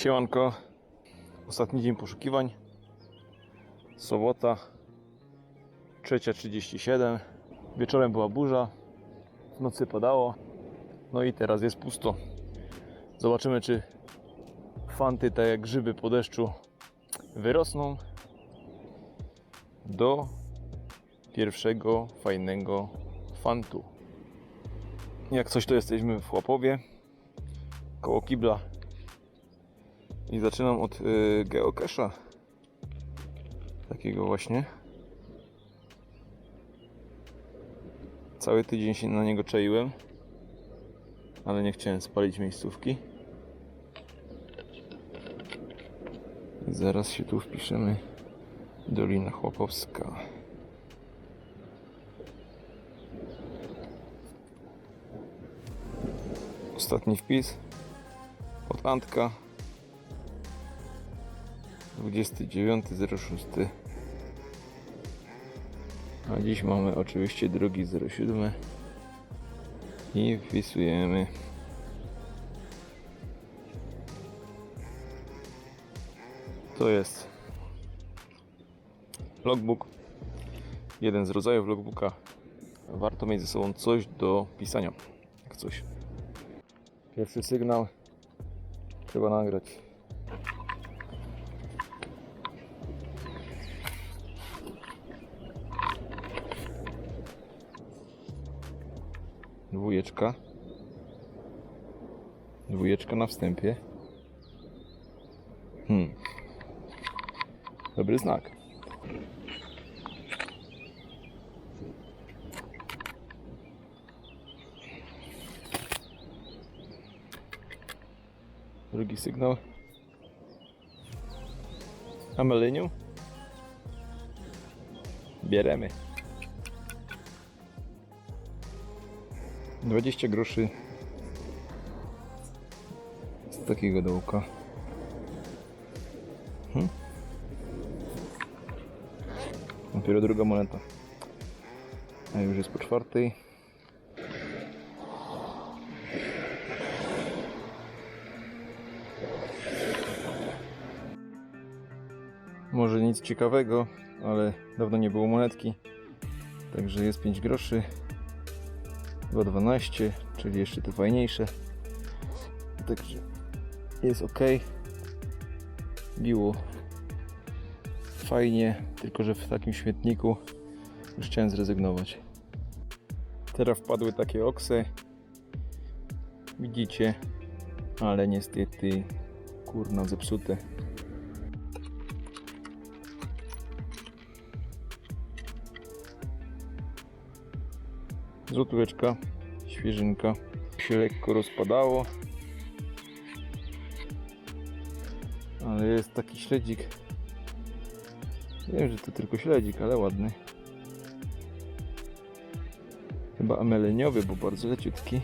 Siemanko. Ostatni dzień poszukiwań. Sobota. 3.37. Wieczorem była burza. W nocy padało. No i teraz jest pusto. Zobaczymy, czy fanty, tak jak grzyby po deszczu, wyrosną do pierwszego fajnego fantu. Jak coś, to jesteśmy w Chłapowie, koło kibla. I zaczynam od y, geocache'a. Takiego właśnie. Cały tydzień się na niego czaiłem, ale nie chciałem spalić miejscówki. Zaraz się tu wpiszemy. Dolina Chłopowska. Ostatni wpis od Antka 29.06 A dziś mamy oczywiście drugi 07 i wpisujemy. To jest logbook. Jeden z rodzajów logbooka. Warto mieć ze sobą coś do pisania. Jak coś. Pierwszy sygnał. Trzeba nagrać dwójeczka. Dwójeczka na wstępie. Hmm. dobry znak. Drugi sygnał. Amelinium. Bieremy 20 groszy z takiego dołka. Hmm? Dopiero druga moneta. A już jest po czwartej. Może nic ciekawego, ale dawno nie było monetki. Także jest 5 groszy. 2,12, czyli jeszcze te fajniejsze. Także jest ok. Biło fajnie, tylko że w takim śmietniku już chciałem zrezygnować. Teraz wpadły takie oksy. Widzicie, ale niestety kurna zepsute. Złotóweczka, świeżynka. Się lekko rozpadało. Ale jest taki śledzik. Wiem, że to tylko śledzik, ale ładny. Chyba ameleniowy, bo bardzo leciutki.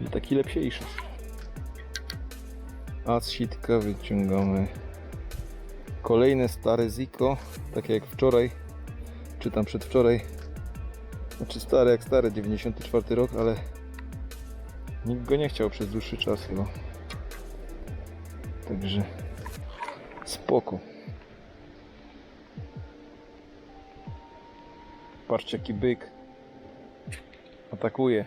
I taki lepsiejszy. A z sitka wyciągamy kolejne stare Ziko, takie jak wczoraj czy tam przedwczoraj. Znaczy stary jak stary, 94 rok, ale nikt go nie chciał przez dłuższy czas chyba. Także spoko. Patrzcie jaki byk atakuje.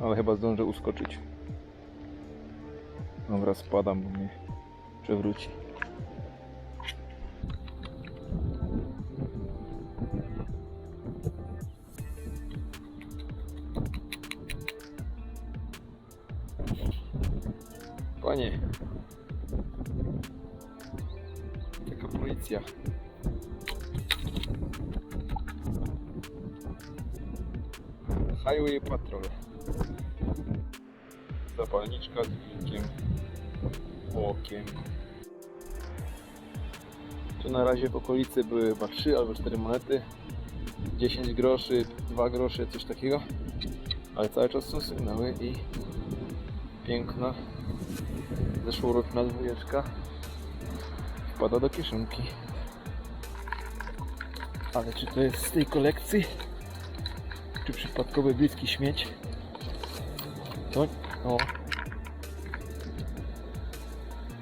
Ale chyba zdążę uskoczyć. Dobra, spadam, bo mnie przewróci. Panie. Taka policja. Highway Patrol. Zapalniczka z wilkiem. Okiem. Tu na razie w okolicy były chyba 3 albo 4 monety. 10 groszy, 2 grosze, coś takiego. Ale cały czas są sygnały i piękna zeszłoroczna dwójeczka wpada do kieszonki. Ale czy to jest z tej kolekcji? Czy przypadkowy bliski śmieć? To... O.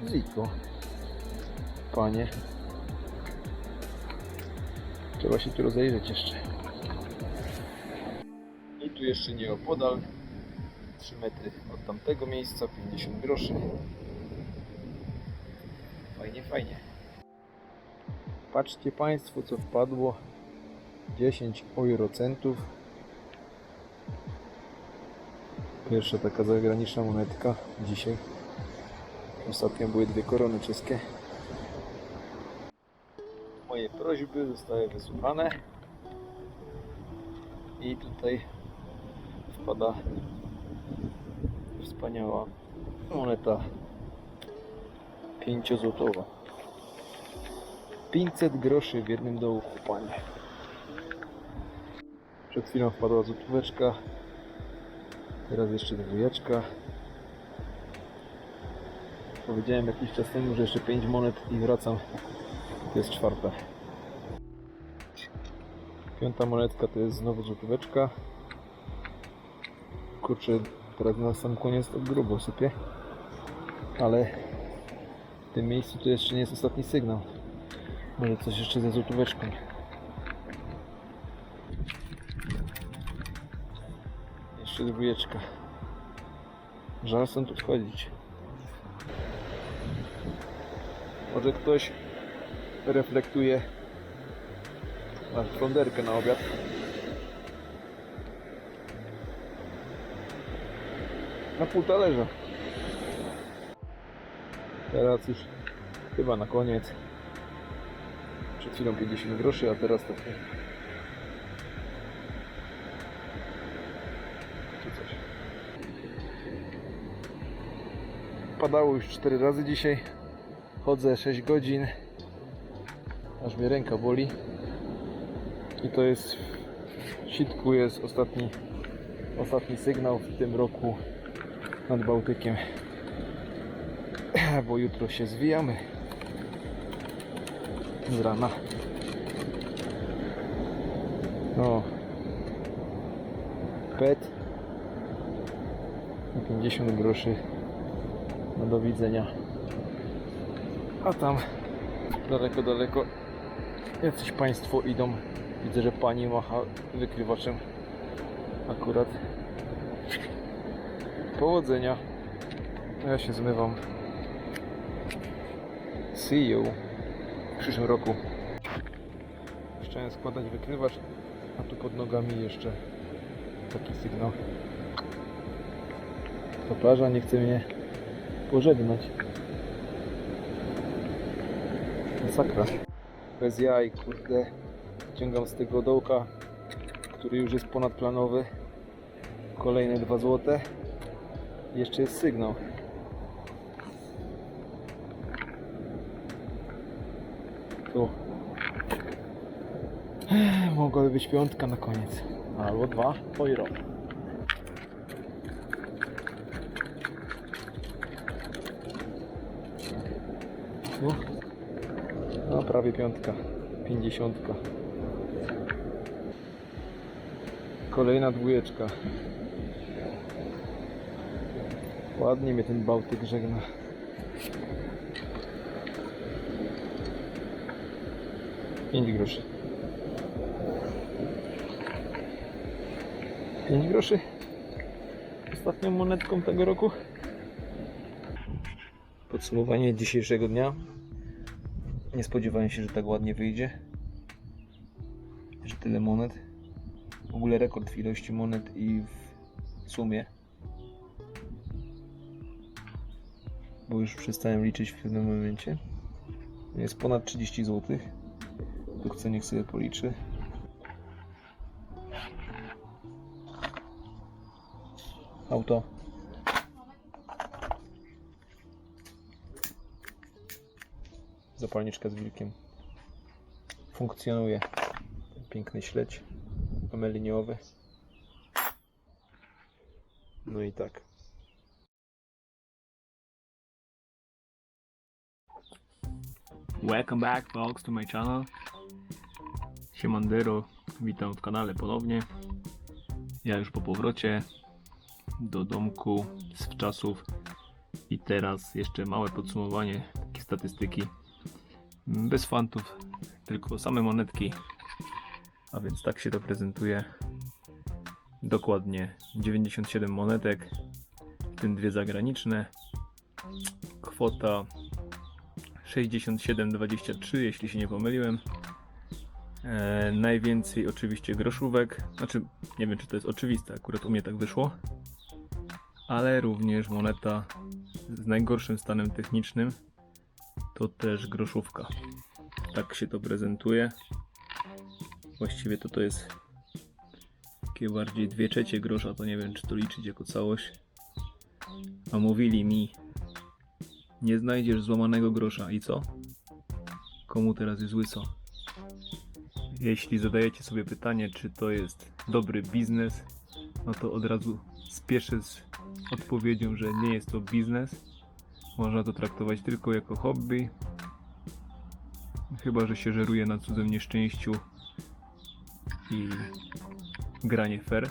Ziko. Panie. Trzeba się tu rozejrzeć jeszcze. I tu jeszcze nieopodal. 3 metry od tamtego miejsca, 50 groszy. Fajnie, fajnie. Patrzcie Państwo, co wpadło. 10 eurocentów. Pierwsza taka zagraniczna monetka dzisiaj. Ostatnio były dwie korony czeskie. Moje prośby zostały wysłuchane. I tutaj wpada wspaniała moneta 5 złotowa. 500 groszy w jednym dołku, panie. Przed chwilą wpadła złotóweczka. Teraz jeszcze dwójeczka. Powiedziałem jakiś czas temu, że jeszcze 5 monet i wracam. To jest czwarta. Piąta monetka to jest znowu złotóweczka. Kurczę, teraz na sam koniec to grubo sypie. Ale tym miejscu to jeszcze nie jest ostatni sygnał. Może coś jeszcze ze złotóweczką. Jeszcze dwójeczka. Żal stąd odchodzić. Może ktoś reflektuje na flonderkę na obiad. Na pół talerza. Teraz już chyba na koniec. Przed chwilą 50 groszy, a teraz tak. Czy coś. Padało już 4 razy dzisiaj. Chodzę 6 godzin. Aż mnie ręka boli. I to jest w sitku jest ostatni ostatni sygnał w tym roku nad Bałtykiem. Bo jutro się zwijamy z rana. O. PET. Na 50 groszy. No do widzenia. A tam daleko, daleko jacyś Państwo idą. Widzę, że Pani macha wykrywaczem. Akurat. Powodzenia. Ja się zmywam. You w przyszłym roku. Chciałem składać wykrywacz, a tu pod nogami jeszcze taki sygnał. To plaża nie chce mnie pożegnać. Masakra. Bez jaj, kurde. Ciągam z tego dołka, który już jest ponadplanowy. Kolejne 2 złote. Jeszcze jest sygnał. Tu. Mogłaby być piątka na koniec. Albo dwa. Rok. Tu. No, prawie piątka. Pięćdziesiątka. Kolejna dwójeczka. Ładnie mnie ten Bałtyk żegna. Pięć groszy. Pięć groszy. Ostatnią monetką tego roku. Podsumowanie dzisiejszego dnia. Nie spodziewałem się, że tak ładnie wyjdzie. Że tyle monet. W ogóle rekord w ilości monet i w sumie. Bo już przestałem liczyć w pewnym momencie. Jest ponad 30 zł. Kto chce, niech sobie policzy. Auto. Zapalniczka z wilkiem. Funkcjonuje. Piękny śledź. Ameliniowy. No i tak. Welcome back folks to my channel. Siemandero, witam w kanale ponownie. Ja już po powrocie. do domku z czasów. I teraz jeszcze małe podsumowanie, takie statystyki. Bez fantów, tylko same monetki. A więc tak się to prezentuje. Dokładnie 97 monetek, w tym dwie zagraniczne. Kwota 67,23, jeśli się nie pomyliłem. E, najwięcej oczywiście groszówek. Znaczy, nie wiem czy to jest oczywiste, akurat u mnie tak wyszło. Ale również moneta z najgorszym stanem technicznym to też groszówka. Tak się to prezentuje. Właściwie to to jest takie bardziej 2 trzecie grosza, to nie wiem czy to liczyć jako całość. A mówili mi, nie znajdziesz złamanego grosza i co? Komu teraz jest łyso? Jeśli zadajecie sobie pytanie, czy to jest dobry biznes, no to od razu spieszę z odpowiedzią, że nie jest to biznes. Można to traktować tylko jako hobby. Chyba, że się żeruje na cudzym nieszczęściu i granie fair.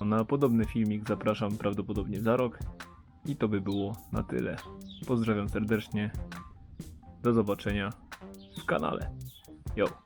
Na podobny filmik zapraszam prawdopodobnie za rok. I to by było na tyle. Pozdrawiam serdecznie. Do zobaczenia w kanale. Yo!